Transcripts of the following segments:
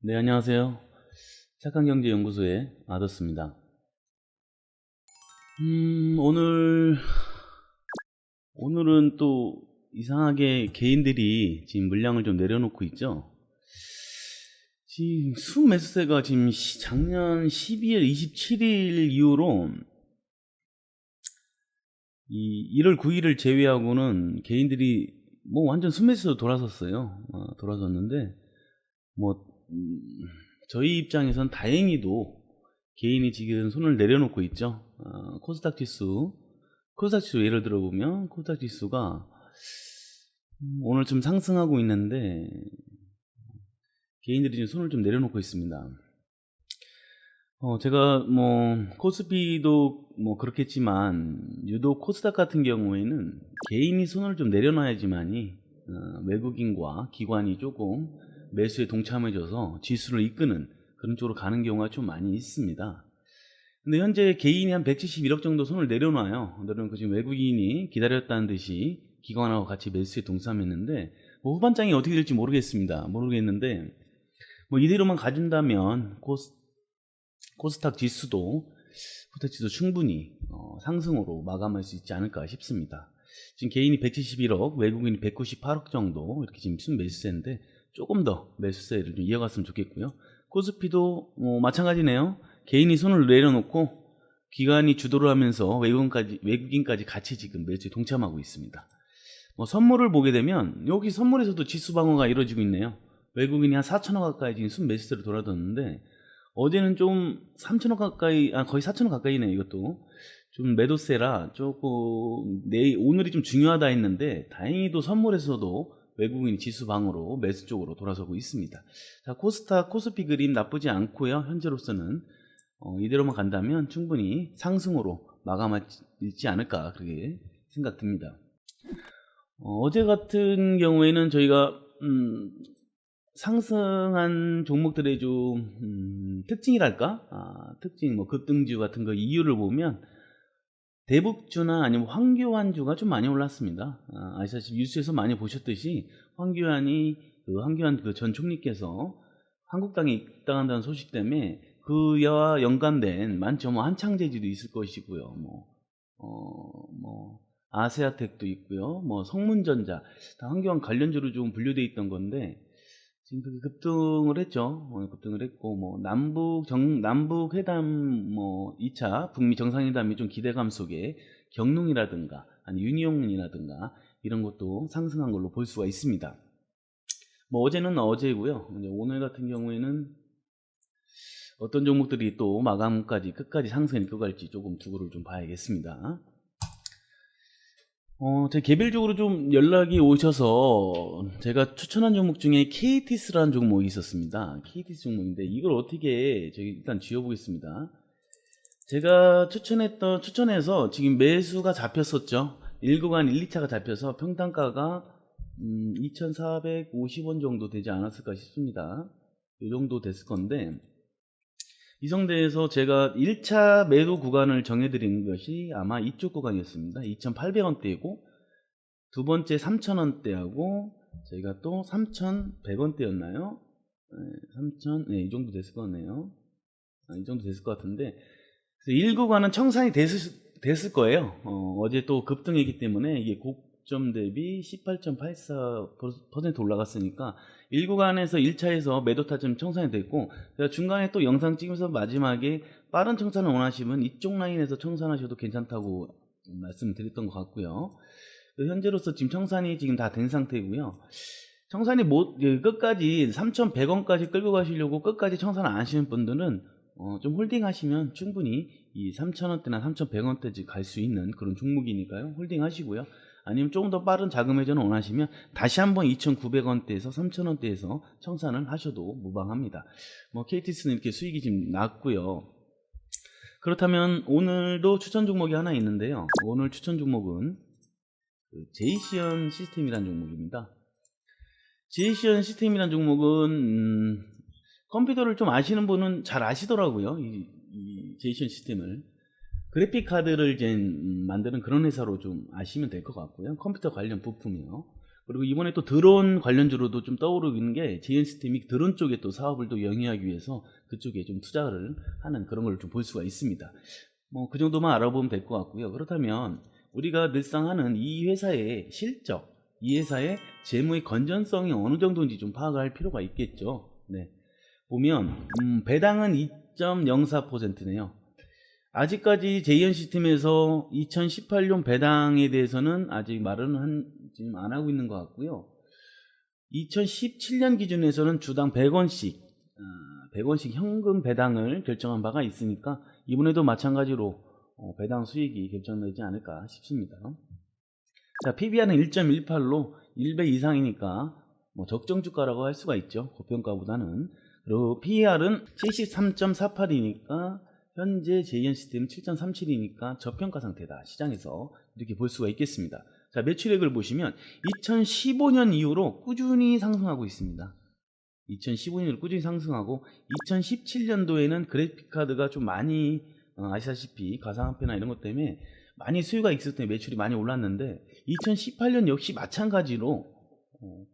네, 안녕하세요. 착한 경제 연구소의 아더스입니다. 음, 오늘, 오늘은 또 이상하게 개인들이 지금 물량을 좀 내려놓고 있죠. 지금 순매수세가 지금 시- 작년 12월 27일 이후로 이 1월 9일을 제외하고는 개인들이 뭐 완전 순매수로 돌아섰어요. 어, 돌아섰는데 뭐 음, 저희 입장에선 다행히도 개인이 지금 손을 내려놓고 있죠. 어, 코스닥 지수, 코스닥 지수 예를 들어보면 코스닥 지수가 음, 오늘 좀 상승하고 있는데 개인들이 지금 손을 좀 내려놓고 있습니다. 어, 제가 뭐 코스피도 뭐 그렇겠지만 유독 코스닥 같은 경우에는 개인이 손을 좀 내려놔야지만이 어, 외국인과 기관이 조금 매수에 동참해줘서 지수를 이끄는 그런 쪽으로 가는 경우가 좀 많이 있습니다. 근데 현재 개인이 한 171억 정도 손을 내려놔요. 내려놓고 지금 외국인이 기다렸다는 듯이 기관하고 같이 매수에 동참했는데 뭐 후반장이 어떻게 될지 모르겠습니다. 모르겠는데 뭐 이대로만 가준다면 코스, 코스닥 지수도 코스닥 지수 충분히 어, 상승으로 마감할 수 있지 않을까 싶습니다. 지금 개인이 171억, 외국인이 198억 정도 이렇게 지금 순 매수세인데 조금 더 매수세를 좀 이어갔으면 좋겠고요. 코스피도 뭐 마찬가지네요. 개인이 손을 내려놓고 기관이 주도를 하면서 외국인까지 외국인까지 같이 지금 매수에 동참하고 있습니다. 뭐 선물을 보게 되면 여기 선물에서도 지수 방어가 이루어지고 있네요. 외국인이 한 4천억 가까이 지금 순 매수세로 돌아섰는데 어제는 좀 3천억 가까이 아 거의 4천억 가까이네 이것도 좀 매도세라 조금 내 오늘이 좀 중요하다 했는데 다행히도 선물에서도 외국인이 지수 방으로 매수 쪽으로 돌아서고 있습니다. 자 코스타 코스피 그림 나쁘지 않고요. 현재로서는 어, 이대로만 간다면 충분히 상승으로 마감하지 않을까 그렇게 생각됩니다. 어, 제 같은 경우에는 저희가 음, 상승한 종목들의 좀 음, 특징이랄까 아, 특징 뭐 급등주 같은 거 이유를 보면 대북주나 아니면 황교안주가 좀 많이 올랐습니다. 아, 아시다시피 뉴스에서 많이 보셨듯이 황교안이 그 황교안 그 전 총리께서 한국당에 입당한다는 소식 때문에 그와 연관된 많죠. 뭐 한창제지도 있을 것이고요. 뭐, 어, 뭐 아세아텍도 있고요. 뭐 성문전자 다 황교안 관련주로 좀 분류돼 있던 건데 지금 급등을 했죠. 어, 급등을 했고 뭐 남북 정 남북 회담 뭐 2차 북미 정상회담이 좀 기대감 속에 경농이라든가 아니 유니온이라든가 이런 것도 상승한 걸로 볼 수가 있습니다. 뭐 어제는 어제고요. 오늘 같은 경우에는 어떤 종목들이 또 마감까지 끝까지 상승을 이끌어갈지 조금 두고를 좀 봐야겠습니다. 어, 제 개별적으로 좀 연락이 오셔서 제가 추천한 종목 중에 KTS라는 종목이 있었습니다. KTS 종목인데 이걸 어떻게 저기 일단 지어보겠습니다. 제가 추천했던 추천해서 지금 매수가 잡혔었죠. 1구간 1, 2차가 잡혀서 평단가가 음, 2,450원 정도 되지 않았을까 싶습니다. 이 정도 됐을 건데 이 상태에서 제가 1차 매도 구간을 정해드린 것이 아마 이쪽 구간이었습니다. 2,800원대이고 두 번째 3,000원대하고 저희가 또 3,100원대였나요? 네, 3,000, 네, 이 정도 됐을 거네요. 아, 이 정도 됐을 것 같은데 그래서 1구간은 청산이 됐을, 됐을 거예요. 어, 제또 급등했기 때문에 이게 고 점 대비 18.84% 올라갔으니까 1구간에서 1차에서 매도 타점 청산이 됐고 중간에 또 영상 찍으면서 마지막에 빠른 청산을 원하시면 이쪽 라인에서 청산하셔도 괜찮다고 말씀드렸던 것 같고요. 그 현재로서 지금 청산이 지금 다 된 상태고요. 청산이 못그 끝까지 3,100원까지 끌고 가시려고 끝까지 청산 안 하시는 분들은 어, 좀 홀딩 하시면 충분히 이 3,000원대나 3,100원대까지 갈 수 있는 그런 종목이니까요. 홀딩 하시고요. 아니면 조금 더 빠른 자금 회전을 원하시면 다시 한번 2,900원대에서 3,000원대에서 청산을 하셔도 무방합니다. 뭐 KTS는 이렇게 수익이 지금 났고요. 그렇다면 오늘도 추천 종목이 하나 있는데요. 오늘 추천 종목은 그 제이시언 시스템이라는 종목입니다. 제이시언 시스템이라는 종목은 음, 컴퓨터를 좀 아시는 분은 잘 아시더라고요. 이, 이 제이시언 시스템을. 그래픽 카드를 이제 음, 만드는 그런 회사로 좀 아시면 될 것 같고요. 컴퓨터 관련 부품이요. 그리고 이번에 또 드론 관련주로도 좀 떠오르는 게 시스템이 드론 쪽에 또 사업을 또 영위하기 위해서 그쪽에 좀 투자를 하는 그런 걸 좀 볼 수가 있습니다. 뭐 그 정도만 알아보면 될 것 같고요. 그렇다면 우리가 늘상 하는 이 회사의 실적, 이 회사의 재무의 건전성이 어느 정도인지 좀 파악할 필요가 있겠죠. 네. 보면 음, 배당은 2.04%네요. 아직까지 제이언 시스템에서 2018년 배당에 대해서는 아직 말은 한, 지금 안 하고 있는 것 같고요. 2017년 기준에서는 주당 100원씩, 100원씩 현금 배당을 결정한 바가 있으니까 이번에도 마찬가지로 어, 배당 수익이 결정되지 않을까 싶습니다. 자, PBR은 1.18로 1배 이상이니까 뭐 적정 주가라고 할 수가 있죠. 고평가보다는. 그리고 PER은 73.48이니까 현재 제이언 시스템 7.37이니까 저평가 상태다. 시장에서 이렇게 볼 수가 있겠습니다. 자, 매출액을 보시면 2015년 이후로 꾸준히 상승하고 있습니다. 2015년으로 꾸준히 상승하고 2017년도에는 그래픽카드가 좀 많이 어, 아시다시피 가상화폐나 이런 것 때문에 많이 수요가 때 매출이 많이 올랐는데 2018년 역시 마찬가지로 어,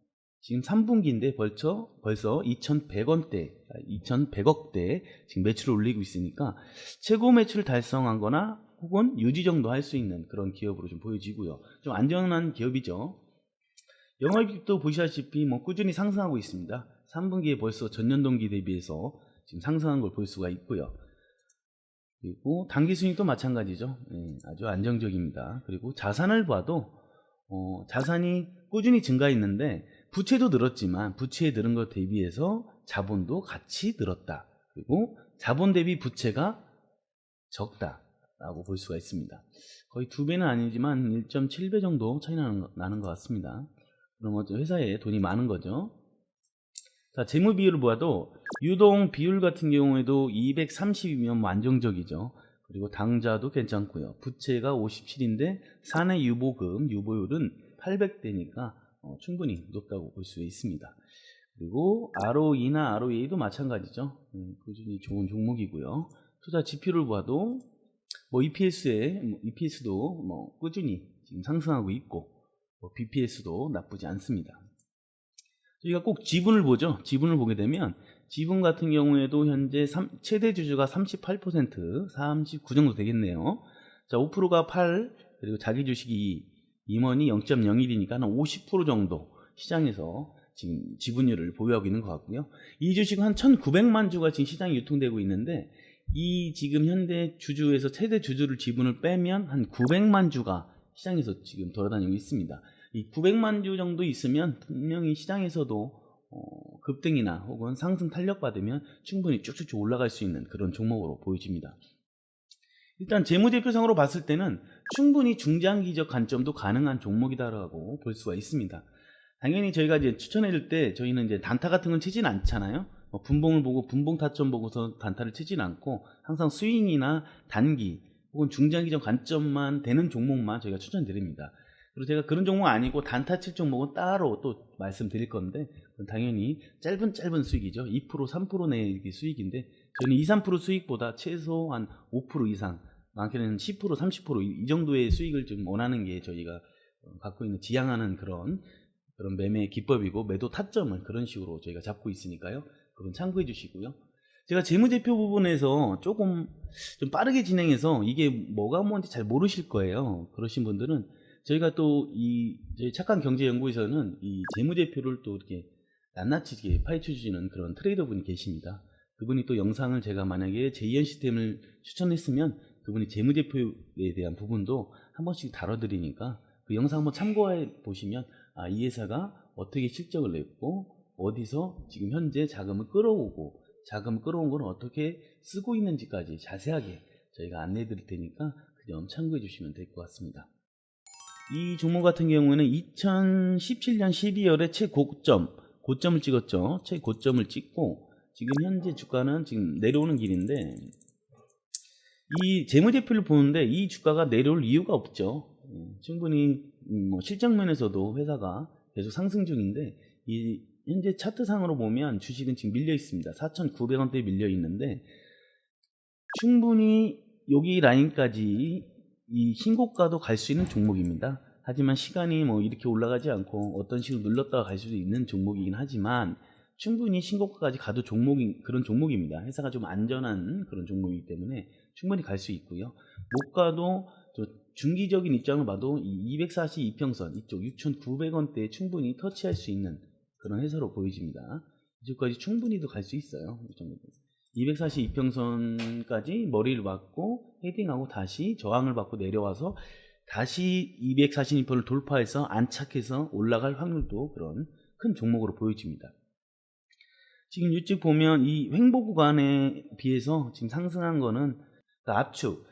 지금 3분기인데 벌써 벌써 2,100원대, 2,100억대 지금 매출을 올리고 있으니까 최고 매출을 달성한 거나 혹은 유지 정도 할 수 있는 그런 기업으로 좀 보여지고요. 좀 안전한 기업이죠. 영업이익도 보시다시피 뭐 꾸준히 상승하고 있습니다. 3분기에 벌써 전년 동기 대비해서 지금 상승한 걸 볼 수가 있고요. 그리고 단기 수익도 마찬가지죠. 예, 아주 안정적입니다. 그리고 자산을 봐도 어, 자산이 꾸준히 증가했는데 부채도 늘었지만 부채에 늘은 것 대비해서 자본도 같이 늘었다. 그리고 자본 대비 부채가 적다 라고 볼 수가 있습니다. 거의 두 배는 아니지만 1.7배 정도 차이 나는, 거- 나는 것 같습니다. 그럼 어째 회사에 돈이 많은 거죠. 자, 재무 비율을 봐도 유동 비율 같은 경우에도 230이면 안정적이죠. 그리고 당자도 괜찮고요. 부채가 57인데 사내 유보금, 유보율은 800대니까 어, 충분히 높다고 볼 수 있습니다. 그리고 ROE나 ROA도 마찬가지죠. 음, 꾸준히 좋은 종목이고요. 투자 지표를 봐도 뭐 EPS에 EPS도 뭐 꾸준히 지금 상승하고 있고 뭐 BPS도 나쁘지 않습니다. 저희가 꼭 지분을 보죠. 지분을 보게 되면 지분 같은 경우에도 현재 삼- 최대 주주가 38%, 39 정도 되겠네요. 자, 5%가 8, 그리고 자기 주식이 2, 임원이 0.01이니까 한 50% 정도 시장에서 지금 지분율을 보유하고 있는 것 같고요. 이 주식은 한 1,900만 주가 지금 시장에 유통되고 있는데 이 지금 현대 주주에서 최대 주주를 지분을 빼면 한 900만 주가 시장에서 지금 돌아다니고 있습니다. 이 900만 주 정도 있으면 분명히 시장에서도 어, 급등이나 혹은 상승 탄력 받으면 충분히 쭉쭉쭉 올라갈 수 있는 그런 종목으로 보여집니다. 일단 재무제표상으로 봤을 때는 충분히 중장기적 관점도 가능한 종목이다라고 볼 수가 있습니다. 당연히 저희가 이제 추천해 줄 때 저희는 이제 단타 같은 건 치진 않잖아요. 뭐 분봉을 보고 분봉 타점 보고서 단타를 치진 않고 항상 스윙이나 단기 혹은 중장기적 관점만 되는 종목만 저희가 추천드립니다. 그리고 제가 그런 종목 아니고 단타 칠 종목은 따로 또 말씀드릴 건데 당연히 짧은 짧은 수익이죠. 2% 3% 내의 수익인데 저는 2, 3% 수익보다 최소 한 5% 이상 많게는 10% 30%이 정도의 수익을 좀 원하는 게 저희가 어, 갖고 있는 지향하는 그런 그런 매매 기법이고 매도 타점을 그런 식으로 저희가 잡고 있으니까요. 그건 참고해 주시고요. 제가 재무제표 부분에서 조금 좀 빠르게 진행해서 이게 뭐가 뭔지 잘 모르실 거예요. 그러신 분들은 저희가 또 이 착한 경제 연구에서는 이 재무제표를 또 이렇게 낱낱이 파헤쳐 주시는 그런 트레이더 분이 계십니다. 그분이 또 영상을 제가 만약에 제이언 시스템을 추천했으면 그분이 재무제표에 대한 부분도 한 번씩 다뤄드리니까 그 영상 한번 참고해 보시면 아, 이 회사가 어떻게 실적을 냈고 어디서 지금 현재 자금을 끌어오고 자금 끌어온 걸 어떻게 쓰고 있는지까지 자세하게 저희가 안내해 드릴 테니까 그 점 참고해 주시면 될 것 같습니다. 이 종목 같은 경우에는 2017년 12월에 최고점, 고점을 찍었죠. 최고점을 찍고 지금 현재 주가는 지금 내려오는 길인데 이 재무제표를 보는데 이 주가가 내려올 이유가 없죠. 예, 충분히 음, 뭐 실적 면에서도 회사가 계속 상승 중인데 이 현재 차트상으로 보면 주식은 지금 밀려 있습니다. 4,900원대에 밀려 있는데 충분히 여기 라인까지 이 신고가도 갈 수 있는 종목입니다. 하지만 시간이 뭐 이렇게 올라가지 않고 어떤 식으로 눌렀다가 갈 수도 있는 종목이긴 하지만 충분히 신고가까지 가도 종목인 그런 종목입니다. 회사가 좀 안전한 그런 종목이기 때문에 충분히 갈 수 있고요. 못 가도 저 중기적인 입장을 봐도 이 242평선 이쪽 6,900원대에 충분히 터치할 수 있는 그런 회사로 보여집니다. 이쪽까지 충분히도 갈 수 있어요. 이 정도. 242평선까지 머리를 받고 헤딩하고 다시 저항을 받고 내려와서 다시 242%를 돌파해서 안착해서 올라갈 확률도 그런 큰 종목으로 보여집니다. 지금 이쪽 보면 이 횡보 구간에 비해서 지금 상승한 거는 그 압축,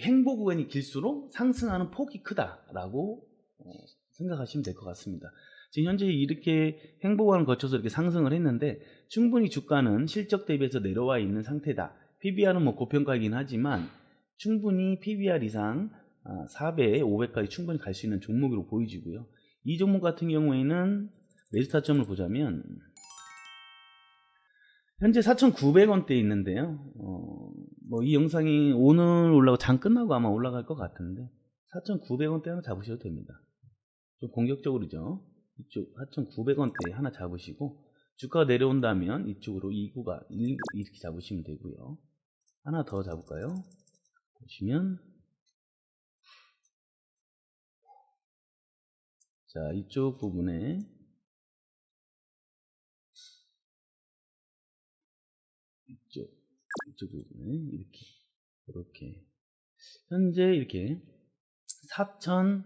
횡보 구간이 길수록 상승하는 폭이 크다라고 어, 생각하시면 될 것 같습니다. 지금 현재 이렇게 횡보 구간을 거쳐서 이렇게 상승을 했는데 충분히 주가는 실적 대비해서 내려와 있는 상태다. PBR은 뭐 고평가이긴 하지만 충분히 PBR 이상 4배, 5배까지 충분히 갈 수 있는 종목으로 보여지고요. 이 종목 같은 경우에는 매수 타점을 보자면 현재 4,900원대에 있는데요. 어, 뭐 이 영상이 오늘 올라가고 장 끝나고 아마 올라갈 것 같은데 4,900원대 하나 잡으셔도 됩니다. 좀 공격적으로죠. 이쪽 4,900원대 하나 잡으시고 주가가 내려온다면 이쪽으로 이 구간 이렇게 잡으시면 되고요. 하나 더 잡을까요? 보시면 자 이쪽 부분에 이쪽 부분에 이렇게 이렇게 현재 이렇게 4,000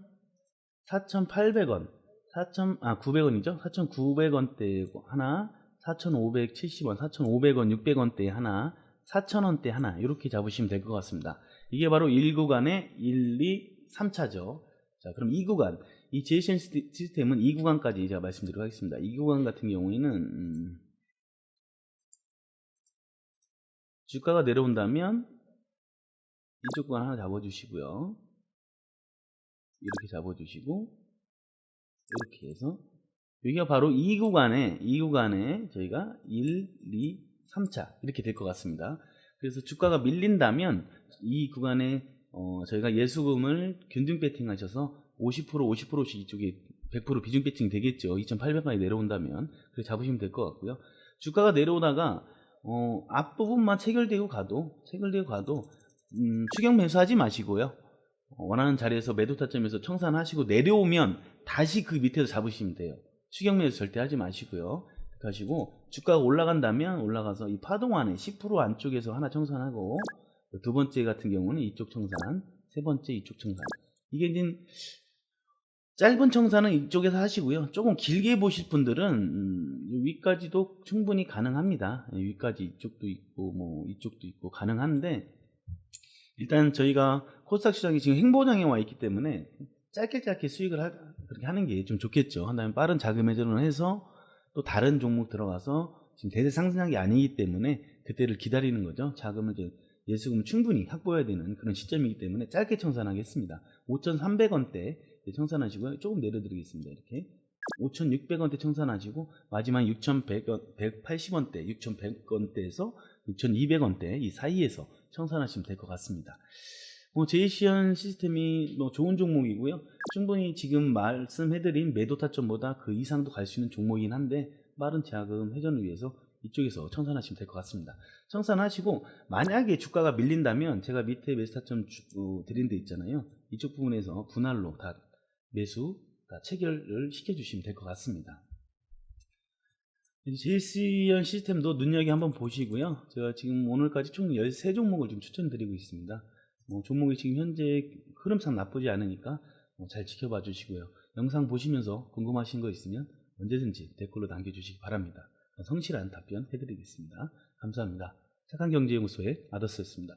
4,800원 4,000, 아, 900원이죠? 4,900원대 하나, 4,570원, 4,500원, 600원대 하나, 4,000원대 하나, 이렇게 잡으시면 될 것 같습니다. 이게 바로 1구간의 1, 2, 3차죠. 자, 그럼 2구간. 이 제이션 시스템은 2구간까지 제가 말씀드리도록 하겠습니다. 2구간 같은 경우에는, 음, 주가가 내려온다면, 이쪽 구간 하나 잡아주시고요. 이렇게 잡아주시고, 이렇게 해서 여기가 바로 이 구간에 이 구간에 저희가 1, 2, 3차 이렇게 될 것 같습니다. 그래서 주가가 밀린다면 이 구간에 어 저희가 예수금을 균등 배팅 하셔서 50% 50%씩 이쪽에 100% 비중 배팅 되겠죠. 2,800원까지 내려온다면 그래 잡으시면 될 것 같고요. 주가가 내려오다가 어 앞부분만 체결되고 가도 체결되고 가도 음 추격 매수하지 마시고요. 원하는 자리에서 매도 타점에서 청산하시고 내려오면 다시 그 밑에서 잡으시면 돼요. 추격 매수 절대 하지 마시고요. 하시고 주가가 올라간다면 올라가서 이 파동 안에 10% 안쪽에서 하나 청산하고 두 번째 같은 경우는 이쪽 청산, 세 번째 이쪽 청산. 이게 이제 짧은 청산은 이쪽에서 하시고요. 조금 길게 보실 분들은 음, 위까지도 충분히 가능합니다. 위까지 이쪽도 있고 뭐 이쪽도 있고 가능한데 일단 저희가 코스닥 시장이 지금 행보장에 와 있기 때문에 짧게 짧게 수익을 하, 그렇게 하는 게 좀 좋겠죠. 한 다음에 빠른 자금 회전을 해서 또 다른 종목 들어가서 지금 대세 상승한 게 아니기 때문에 그때를 기다리는 거죠. 자금을 이제 예수금을 충분히 확보해야 되는 그런 시점이기 때문에 짧게 청산하겠습니다. 5,300원대 청산하시고요. 조금 내려드리겠습니다. 이렇게 5,600원대 청산하시고 마지막 6,180원대, 6,100원대에서 6,200원대 이 사이에서 청산하시면 될 것 같습니다. 뭐 제이시언 시스템이 뭐 좋은 종목이고요. 충분히 지금 말씀해드린 매도 타점보다 그 이상도 갈 수 있는 종목이긴 한데 빠른 자금 회전을 위해서 이쪽에서 청산하시면 될 것 같습니다. 청산하시고 만약에 주가가 밀린다면 제가 밑에 매수 타점 어, 드린 데 있잖아요. 이쪽 부분에서 분할로 다 매수 다 체결을 시켜주시면 될 것 같습니다. 제이시언 시스템도 눈여겨 한번 보시고요. 제가 지금 오늘까지 총 13종목을 지금 추천드리고 있습니다. 뭐 종목이 지금 현재 흐름상 나쁘지 않으니까 뭐 잘 지켜봐 주시고요. 영상 보시면서 궁금하신 거 있으면 언제든지 댓글로 남겨주시기 바랍니다. 성실한 답변 해드리겠습니다. 감사합니다. 착한 경제연구소의 아더스였습니다.